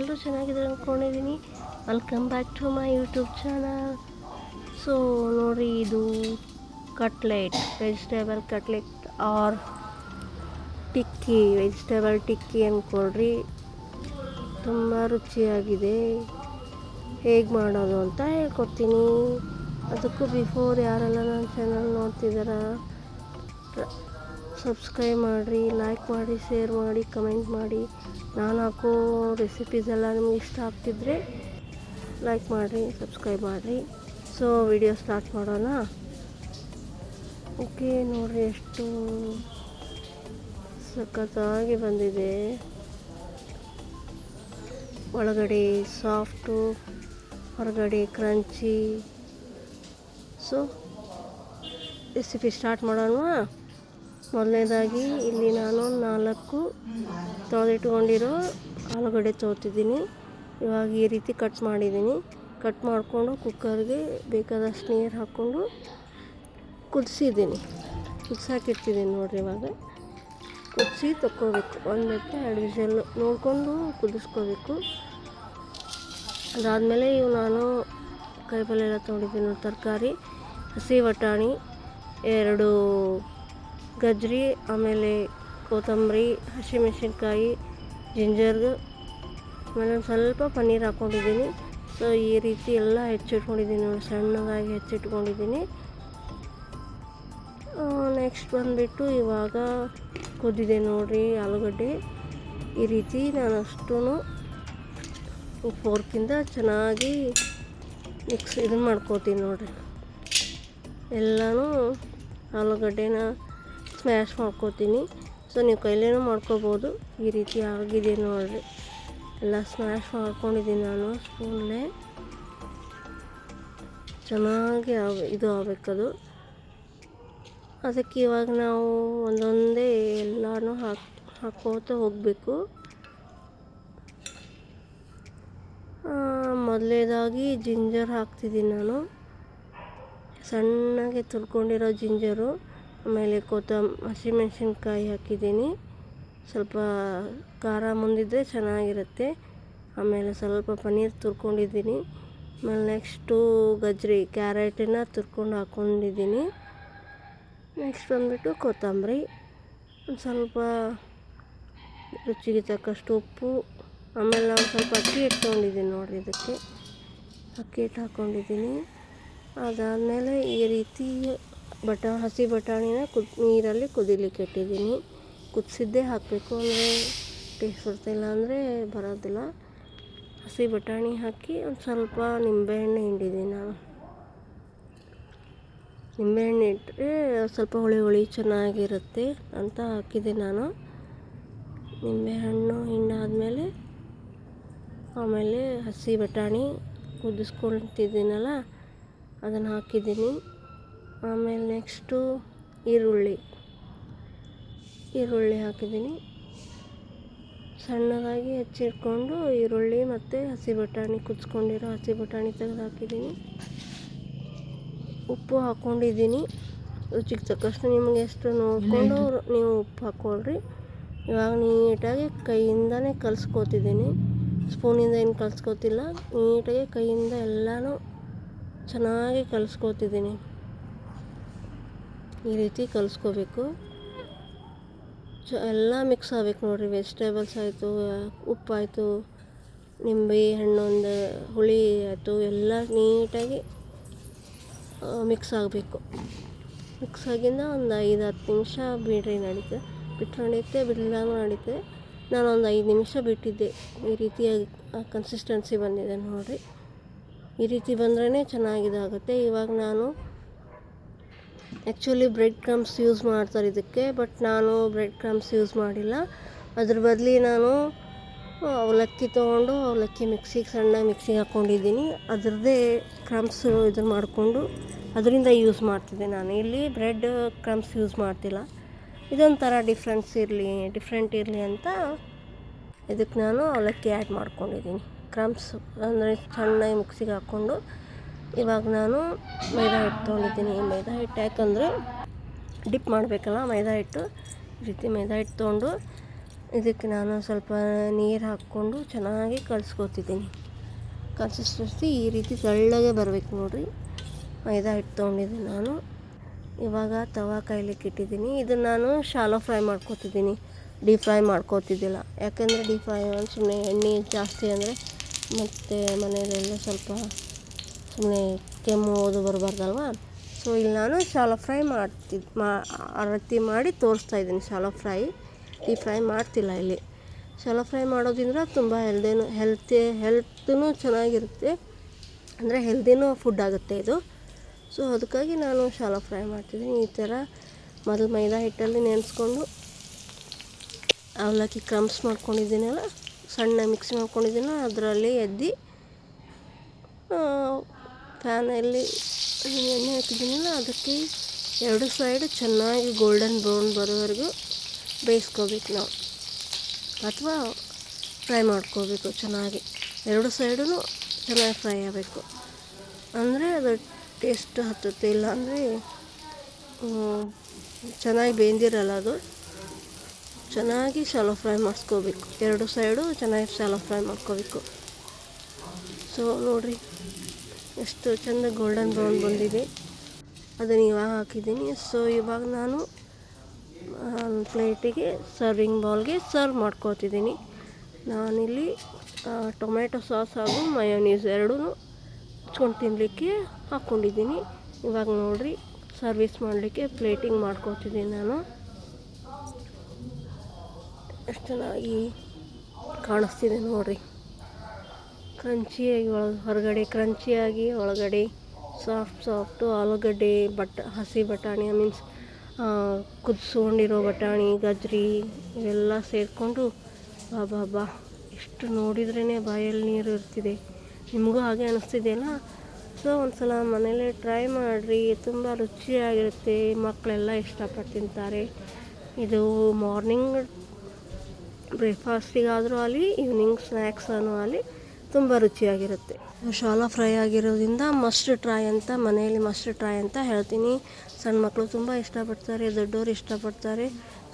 ಎಲ್ಲರೂ ಚೆನ್ನಾಗಿದ್ದಾರೆ ಅಂದ್ಕೊಂಡಿದ್ದೀನಿ. Welcome back to my YouTube channel so ನೋಡಿ, ಇದು cutlet vegetable cutlet or tikki vegetable tikki ಅಂದ್ಕೊಳ್ರಿ. ತುಂಬ ರುಚಿಯಾಗಿದೆ. ಹೇಗೆ ಮಾಡೋದು ಅಂತ ಹೇಳ್ಕೊಡ್ತೀನಿ. ಅದಕ್ಕೂ ಬಿಫೋರ್ ಯಾರೆಲ್ಲ ನನ್ನ ಚಾನಲ್ ನೋಡ್ತಿದ್ದಾರ ಸಬ್ಸ್ಕ್ರೈಬ್ ಮಾಡಿರಿ ಲೈಕ್ ಮಾಡಿ ಶೇರ್ ಮಾಡಿ ಕಮೆಂಟ್ ಮಾಡಿ. ನಾನು ಹಾಕೋ ರೆಸಿಪೀಸ್ ಎಲ್ಲ ನಿಮ್ಗೆ ಇಷ್ಟ ಆಗ್ತಿದ್ರೆ ಲೈಕ್ ಮಾಡಿರಿ ಸಬ್ಸ್ಕ್ರೈಬ್ ಮಾಡಿರಿ. ಸೊ ವಿಡಿಯೋ ಸ್ಟಾರ್ಟ್ ಮಾಡೋಣ. ಓಕೆ ನೋಡಿರಿ ಎಷ್ಟು ಸಖತ್ತಾಗಿ ಬಂದಿದೆ. ಒಳಗಡೆ ಸಾಫ್ಟು ಹೊರಗಡೆ ಕ್ರಂಚಿ ಸೊ ರೆಸಿಪಿ ಸ್ಟಾರ್ಟ್ ಮಾಡೋಣ. ಮೊದಲನೇದಾಗಿ ಇಲ್ಲಿ ನಾನು ನಾಲ್ಕು ತೊಳೆದಿಟ್ಕೊಂಡಿರೋ ಆಲೂಗಡ್ಡೆ ತೊಗೊತಿದ್ದೀನಿ ಇವಾಗ ಈ ರೀತಿ ಕಟ್ ಮಾಡಿದ್ದೀನಿ. ಕಟ್ ಮಾಡಿಕೊಂಡು ಕುಕ್ಕರ್ಗೆ ಬೇಕಾದಷ್ಟು ನೀರು ಹಾಕ್ಕೊಂಡು ಕುದಿಸಿದ್ದೀನಿ. ಕುದಿಸಾಕಿರ್ತಿದ್ದೀನಿ ನೋಡಿರಿ ಇವಾಗ. ಕುದಿಸಿ ತಕ್ಕೋಬೇಕು. ಒಂದು ಮತ್ತು, ಎರಡು ವಿಷಲ್ಲು ನೋಡಿಕೊಂಡು ಕುದಿಸ್ಕೋಬೇಕು. ಅದಾದಮೇಲೆ ಇವು ನಾನು ಕಾಯಿಪಲ್ಲೆ ಎಲ್ಲ ತೊಗೊಂಡಿದ್ದೀನಿ ತರಕಾರಿ, ಹಸಿ ಬಟಾಣಿ, ಎರಡು ಗಜ್ರಿ, ಆಮೇಲೆ ಕೊತ್ತಂಬರಿ, ಹಸಿಮೆಣಸಿನ್ಕಾಯಿ, ಜಿಂಜರ್. ಆಮೇಲೆ ಒಂದು ಸ್ವಲ್ಪ ಪನ್ನೀರ್ ಹಾಕ್ಕೊಂಡಿದ್ದೀನಿ ಸೊ ಈ ರೀತಿ ಎಲ್ಲ ಹೆಚ್ಚಿಟ್ಕೊಂಡಿದ್ದೀನಿ ನೋಡಿ, ಸಣ್ಣದಾಗಿ ಹೆಚ್ಚಿಟ್ಕೊಂಡಿದ್ದೀನಿ. ನೆಕ್ಸ್ಟ್ ಬಂದುಬಿಟ್ಟು ಇವಾಗ ಕುದ್ದಿದೆ ನೋಡಿರಿ ಆಲೂಗಡ್ಡೆ. ಈ ರೀತಿ ನಾನು ಅಷ್ಟೂ ಫೋರ್ಕಿಂದ ಚೆನ್ನಾಗಿ ಮಿಕ್ಸ್ ಇದನ್ನು ಮಾಡ್ಕೋತೀನಿ ನೋಡಿರಿ. ಎಲ್ಲನೂ ಆಲೂಗಡ್ಡೆನ ಸ್ಮ್ಯಾಶ್ ಮಾಡ್ಕೋತೀನಿ. ಸೊ ನೀವು ಕೈಲೇನೂ ಮಾಡ್ಕೋಬೋದು. ಈ ರೀತಿ ಆಗಿದೆ ನೋಡಿರಿ. ಎಲ್ಲ ಸ್ಮ್ಯಾಶ್ ಮಾಡ್ಕೊಂಡಿದ್ದೀನಿ ನಾನು ಸ್ಪೂನ್ಲೇ. ಚೆನ್ನಾಗಿ ಆಗ ಇದು ಆಗಬೇಕದು ಅದಕ್ಕೆ ಇವಾಗ ನಾವು ಒಂದೊಂದೇ ಎಲ್ಲನೂ ಹಾಕಿ ಹಾಕೋತ ಹೋಗಬೇಕು. ಮೊದಲೇದಾಗಿ ಜಿಂಜರ್ ಹಾಕ್ತಿದ್ದೀನಿ ನಾನು. ಸಣ್ಣಗೆ ತುರ್ಕೊಂಡಿರೋ ಜಿಂಜರು. ಆಮೇಲೆ ಕೊತ್ತಂಬ ಹಸಿಮೆಣ್ಸಿನ್ಕಾಯಿ ಹಾಕಿದ್ದೀನಿ. ಸ್ವಲ್ಪ ಖಾರ ಮುಂದಿದ್ದರೆ ಚೆನ್ನಾಗಿರುತ್ತೆ. ಆಮೇಲೆ ಸ್ವಲ್ಪ ಪನ್ನೀರ್ ತುರ್ಕೊಂಡಿದ್ದೀನಿ. ಆಮೇಲೆ ನೆಕ್ಸ್ಟು ಗಜ್ಜರಿ ಕ್ಯಾರೆಟನ್ನ ತುರ್ಕೊಂಡು ಹಾಕ್ಕೊಂಡಿದ್ದೀನಿ ನೆಕ್ಸ್ಟ್ ಬಂದುಬಿಟ್ಟು ಕೊತ್ತಂಬರಿ. ಒಂದು ಸ್ವಲ್ಪ ರುಚಿಗೆ ತಕ್ಕಷ್ಟು ಉಪ್ಪು. ಆಮೇಲೆ ನಾನು ಸ್ವಲ್ಪ ಅಕ್ಕಿ ಇಟ್ಕೊಂಡಿದ್ದೀನಿ ನೋಡಿ ಇದಕ್ಕೆ. ಅಕ್ಕಿ ಹಿಟ್ಟು ಹಾಕ್ಕೊಂಡಿದ್ದೀನಿ ಅದಾದಮೇಲೆ ಈ ರೀತಿ ಬಟ, ಹಸಿ ಬಟಾಣಿನ ಕುದ್, ನೀರಲ್ಲಿ ಕುದಿಲಿಕ್ಕೆ ಇಟ್ಟಿದ್ದೀನಿ. ಕುದಿಸಿದ್ದೇ ಹಾಕಬೇಕು ಅಂದರೆ ಟೇಸ್ಟ್ ಬರ್ತಾಯಿಲ್ಲ ಅಂದರೆ ಬರೋದಿಲ್ಲ. ಹಸಿ ಬಟಾಣಿ ಹಾಕಿ ಒಂದು ಸ್ವಲ್ಪ ನಿಂಬೆಹಣ್ಣು ಹಿಂಡಿದ್ದೀನಿ ನಾನು. ನಿಂಬೆಹಣ್ಣು ಇಟ್ಟರೆ ಸ್ವಲ್ಪ ಹುಳಿ ಹುಳಿ ಚೆನ್ನಾಗಿರುತ್ತೆ ಅಂತ ಹಾಕಿದೆ ನಾನು. ನಿಂಬೆಹಣ್ಣು ಹಿಂಡಾದಮೇಲೆ ಆಮೇಲೆ ಹಸಿ ಬಟಾಣಿ ಕುದಿಸ್ಕೊಳ್ತಿದ್ದೀನಲ್ಲ, ಅದನ್ನು ಹಾಕಿದ್ದೀನಿ. ಆಮೇಲೆ ನೆಕ್ಸ್ಟು ಈರುಳ್ಳಿ. ಈರುಳ್ಳಿ ಹಾಕಿದ್ದೀನಿ. ಸಣ್ಣದಾಗಿ ಹೆಚ್ಚಿಟ್ಕೊಂಡು ಈರುಳ್ಳಿ ಮತ್ತು ಹಸಿ ಬಟಾಣಿ, ಕುದಿಸ್ಕೊಂಡಿರೋ ಹಸಿ ಬಟಾಣಿ ತೆಗೆದು ಹಾಕಿದ್ದೀನಿ. ಉಪ್ಪು ಹಾಕ್ಕೊಂಡಿದ್ದೀನಿ ರುಚಿಗೆ ತಕ್ಕಷ್ಟು ನಿಮಗೆ ಎಷ್ಟು ನೋಡಿಕೊಂಡು ನೀವು ಉಪ್ಪು ಹಾಕ್ಕೊಳ್ರಿ. ಇವಾಗ ನೀಟಾಗಿ ಕೈಯಿಂದನೇ ಕಲಿಸ್ಕೋತಿದ್ದೀನಿ. ಸ್ಪೂನಿಂದ ಏನು ಕಲಿಸ್ಕೋತಿಲ್ಲ. ನೀಟಾಗಿ ಕೈಯಿಂದ ಎಲ್ಲನೂ ಚೆನ್ನಾಗಿ ಕಲಿಸ್ಕೋತಿದ್ದೀನಿ. ಈ ರೀತಿ ಕಲಿಸ್ಕೋಬೇಕು. ಚ ಎಲ್ಲ ಮಿಕ್ಸ್ ಆಗ್ಬೇಕು ನೋಡಿರಿ. ವೆಜಿಟೇಬಲ್ಸ್ ಆಯಿತು, ಉಪ್ಪಾಯಿತು, ನಿಂಬೆ ಹಣ್ಣೊಂದು ಹುಳಿ ಆಯಿತು, ಎಲ್ಲ ನೀಟಾಗಿ ಮಿಕ್ಸ್ ಆಗಬೇಕು. ಮಿಕ್ಸ್ ಆಗಿಂದ ಒಂದು ಐದು, ಹತ್ತು ನಿಮಿಷ ಬಿಡ್ರಿ ನಡೀತೆ. ಬಿಟ್ಟರೆ ನಡೀತೆ ಬಿಡಲಾಗೂ ನಡೀತೆ. ನಾನು ಒಂದು ಐದು ನಿಮಿಷ ಬಿಟ್ಟಿದ್ದೆ. ಈ ರೀತಿಯಾಗಿ ಕನ್ಸಿಸ್ಟೆನ್ಸಿ ಬಂದಿದೆ ನೋಡಿರಿ. ಈ ರೀತಿ ಬಂದ್ರೇ ಚೆನ್ನಾಗಿದಾಗುತ್ತೆ. ಇವಾಗ ನಾನು ಆ್ಯಕ್ಚುಲಿ ಬ್ರೆಡ್ ಕ್ರಮ್ಸ್ ಯೂಸ್ ಮಾಡ್ತಾರೆ ಇದಕ್ಕೆ ಬಟ್ ನಾನು ಬ್ರೆಡ್ ಕ್ರಮ್ಸ್ ಯೂಸ್ ಮಾಡಿಲ್ಲ. ಅದ್ರ ಬದಲಿ ನಾನು ಅವಲಕ್ಕಿ ತೊಗೊಂಡು ಅವಲಕ್ಕಿ ಮಿಕ್ಸಿಗೆ ಸಣ್ಣ ಮಿಕ್ಸಿಗೆ ಹಾಕ್ಕೊಂಡಿದ್ದೀನಿ ಅದರದ್ದೇ ಕ್ರಮ್ಸ್ ಇದನ್ನು ಮಾಡಿಕೊಂಡು ಅದರಿಂದ ಯೂಸ್ ಮಾಡ್ತಿದ್ದೆ ನಾನು. ಇಲ್ಲಿ ಬ್ರೆಡ್ ಕ್ರಮ್ಸ್ ಯೂಸ್ ಮಾಡ್ತಿಲ್ಲ. ಇದೊಂಥರ ಡಿಫ್ರೆನ್ಸ್ ಇರಲಿ ಡಿಫ್ರೆಂಟ್ ಇರಲಿ ಅಂತ ಇದಕ್ಕೆ ನಾನು ಅವಲಕ್ಕಿ ಆ್ಯಡ್ ಮಾಡ್ಕೊಂಡಿದ್ದೀನಿ. ಕ್ರಮ್ಸ್ ಅಂದರೆ ಸಣ್ಣ ಮಿಕ್ಸಿಗೆ ಹಾಕ್ಕೊಂಡು ಇವಾಗ ನಾನು ಮೈದಾ ಹಿಟ್ಟು ತೊಗೊಂಡಿದ್ದೀನಿ. ಮೈದಾ ಹಿಟ್ಟು ಯಾಕಂದರೆ ಡಿಪ್ ಮಾಡಬೇಕಲ್ಲ, ಮೈದಾ ಹಿಟ್ಟು. ಈ ರೀತಿ ಮೈದಾ ಹಿಟ್ಟು ತೊಗೊಂಡು ಇದಕ್ಕೆ ನಾನು ಸ್ವಲ್ಪ ನೀರು ಹಾಕ್ಕೊಂಡು ಚೆನ್ನಾಗಿ ಕಲಿಸ್ಕೊತಿದ್ದೀನಿ. ಕನ್ಸಿಸ್ಟೆನ್ಸಿ ಈ ರೀತಿ ತೆಳ್ಳಗೆ ಬರಬೇಕು ನೋಡಿರಿ. ಮೈದಾ ಹಿಟ್ಟು ತೊಗೊಂಡಿದ್ದೀನಿ ನಾನು. ಇವಾಗ ತವಾ ಕಾಯ್ಲಿಕ್ಕೆ ಇಟ್ಟಿದ್ದೀನಿ ಇದನ್ನು ನಾನು ಶಾಲೋ ಫ್ರೈ ಮಾಡ್ಕೊತಿದ್ದೀನಿ. ಡೀಪ್ ಫ್ರೈ ಮಾಡ್ಕೋತಿದ್ದಿಲ್ಲ. ಯಾಕಂದರೆ ಡೀಪ್ ಫ್ರೈ ಸುಮ್ಮನೆ ಎಣ್ಣೆ ಜಾಸ್ತಿ ಅಂದರೆ ಮತ್ತು ಮನೆಯಲ್ಲೆಲ್ಲ ಸ್ವಲ್ಪ ಸುಮ್ಮನೆ ಕೆಮ್ಮು ಅದು ಬರಬಾರ್ದಲ್ವಾ? ಸೊ ಇಲ್ಲಿ ನಾನು ಶಾಲೋ ಫ್ರೈ ಮಾಡ್ತಿದ್ ಮಾ ರೀತಿ ಮಾಡಿ ತೋರಿಸ್ತಾ ಇದ್ದೀನಿ ಶಾಲೋ ಫ್ರೈ. ಈ ಫ್ರೈ ಮಾಡ್ತಿಲ್ಲ ಇಲ್ಲಿ. ಶಾಲೋ ಫ್ರೈ ಮಾಡೋದ್ರಿಂದ ತುಂಬ ಹೆಲ್ದಿನು, ಹೆಲ್ತಿ ಹೆಲ್ತೂ ಚೆನ್ನಾಗಿರುತ್ತೆ. ಅಂದರೆ ಹೆಲ್ದಿನೂ ಫುಡ್ ಆಗುತ್ತೆ ಇದು. ಸೊ ಅದಕ್ಕಾಗಿ ನಾನು ಶಾಲೋ ಫ್ರೈ ಮಾಡ್ತಿದ್ದೀನಿ. ಈ ಥರ ಮೊದಲು ಮೈದಾ ಹಿಟ್ಟಲ್ಲಿ ನೆನೆಸ್ಕೊಂಡು ಅವಲಕ್ಕಿ ಕ್ರಮ್ಸ್ ಮಾಡ್ಕೊಂಡಿದ್ದೀನಲ್ಲ ಸಣ್ಣ ಮಿಕ್ಸ್ ಮಾಡ್ಕೊಂಡಿದ್ದೀನೋ ಅದರಲ್ಲಿ ಎದ್ದು ಪ್ಯಾನಲ್ಲಿ ಎಣ್ಣೆ ಹಾಕಿದ್ದೀನಲ್ಲ, ಅದಕ್ಕೆ ಎರಡು ಸೈಡ್ ಚೆನ್ನಾಗಿ ಗೋಲ್ಡನ್ ಬ್ರೌನ್ ಬರೋವರೆಗೂ ಬೇಯಿಸ್ಕೋಬೇಕು ನಾವು. ಅಥವಾ ಫ್ರೈ ಮಾಡ್ಕೋಬೇಕು ಚೆನ್ನಾಗಿ. ಎರಡು ಸೈಡೂ ಚೆನ್ನಾಗಿ ಫ್ರೈ ಆಗಬೇಕು. ಅಂದರೆ ಅದು ಟೇಸ್ಟ್ ಹತ್ತುತ್ತೆ ಇಲ್ಲ ಅಂದರೆ ಚೆನ್ನಾಗಿ ಬೇಂದಿರಲ್ಲ ಅದು. ಚೆನ್ನಾಗಿ ಶಾಲೋ ಫ್ರೈ ಮಾಡಿಸ್ಕೋಬೇಕು. ಎರಡು ಸೈಡು ಚೆನ್ನಾಗಿ ಶಾಲೋ ಫ್ರೈ ಮಾಡ್ಕೋಬೇಕು. ಸೊ ನೋಡಿರಿ. ಎಷ್ಟು ಚಂದ ಗೋಲ್ಡನ್ ಬ್ರೌನ್ ಬಂದಿದೆ. ಅದನ್ನು ಇವಾಗ ಹಾಕಿದ್ದೀನಿ. ಸೊ ಇವಾಗ ನಾನು ಪ್ಲೇಟಿಗೆ ಸರ್ವಿಂಗ್ ಬೌಲ್ಗೆ ಸರ್ವ್ ಮಾಡ್ಕೋತಿದ್ದೀನಿ. ನಾನಿಲ್ಲಿ ಟೊಮೆಟೊ ಸಾಸ್ ಹಾಗೂ ಮಯೋನೀಸ್ ಎರಡೂ ಹಚ್ಕೊಂಡು ತಿನ್ನಲಿಕ್ಕೆ ಹಾಕ್ಕೊಂಡಿದ್ದೀನಿ ಇವಾಗ ನೋಡಿರಿ ಸರ್ವಿಸ್ ಮಾಡಲಿಕ್ಕೆ ಪ್ಲೇಟಿಂಗ್ ಮಾಡ್ಕೋತಿದ್ದೀನಿ ನಾನು. ಎಷ್ಟು ಚೆನ್ನಾಗಿ ಕಾಣಿಸ್ತಿದೆ ನೋಡಿರಿ. ಕ್ರಂಚಿಯಾಗಿ ಒಳ ಹೊರಗಡೆ ಕ್ರಂಚಿಯಾಗಿ ಒಳಗಡೆ ಸಾಫ್ಟ್ ಸಾಫ್ಟು ಆಲೂಗಡ್ಡೆ ಬಟ ಹಸಿ ಬಟಾಣಿ ಮೀನ್ಸ್ ಕುದಿಸ್ಕೊಂಡಿರೋ ಬಟಾಣಿ, ಗಜ್ರಿ ಇವೆಲ್ಲ ಸೇರಿಕೊಂಡು, ಬಾ ಬಾ ಎಷ್ಟು ನೋಡಿದ್ರೇ ಬಾಯಲ್ಲಿ ನೀರು ಇರ್ತಿದೆ. ನಿಮಗೂ ಹಾಗೆ ಅನ್ನಿಸ್ತಿದೆಯಲ್ಲ ಸೊ ಒಂದು ಸಲ ಮನೇಲೇ ಟ್ರೈ ಮಾಡಿರಿ, ತುಂಬ ರುಚಿಯಾಗಿರುತ್ತೆ, ಮಕ್ಕಳೆಲ್ಲ ಇಷ್ಟಪಟ್ಟು ತಿಂತಾರೆ. ಇದು ಮಾರ್ನಿಂಗ್ ಬ್ರೇಕ್ಫಾಸ್ಟಿಗಾದರೂ ಆಗಲಿ ಈವ್ನಿಂಗ್ ಸ್ನ್ಯಾಕ್ಸನ್ನು ಆಗಲಿ ತುಂಬ ರುಚಿಯಾಗಿರುತ್ತೆ. ಶಾಲಾ ಫ್ರೈ ಆಗಿರೋದ್ರಿಂದ ಮಸ್ಟ್ ಟ್ರೈ ಅಂತ, ಮನೆಯಲ್ಲಿ ಮಸ್ಟ್ ಟ್ರೈ ಅಂತ ಹೇಳ್ತೀನಿ. ಸಣ್ಣ ಮಕ್ಕಳು ತುಂಬ ಇಷ್ಟಪಡ್ತಾರೆ, ದೊಡ್ಡವರು ಇಷ್ಟಪಡ್ತಾರೆ.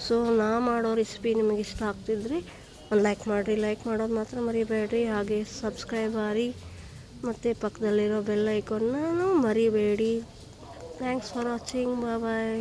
ಸೊ ನಾ ಮಾಡೋ ರೆಸಿಪಿ ನಿಮಗೆ ಇಷ್ಟ ಆಗ್ತಿದ್ರೆ ಒಂದು ಲೈಕ್ ಮಾಡಿರಿ. ಲೈಕ್ ಮಾಡೋದು ಮಾತ್ರ ಮರಿಬೇಡ್ರಿ. ಹಾಗೆ ಸಬ್ಸ್ಕ್ರೈಬ್ ಆರಿ ಮತ್ತು ಪಕ್ಕದಲ್ಲಿರೋ ಬೆಲ್ ಐಕಾನ್ನೂ ಮರಿಬೇಡಿ. Thanks for watching bye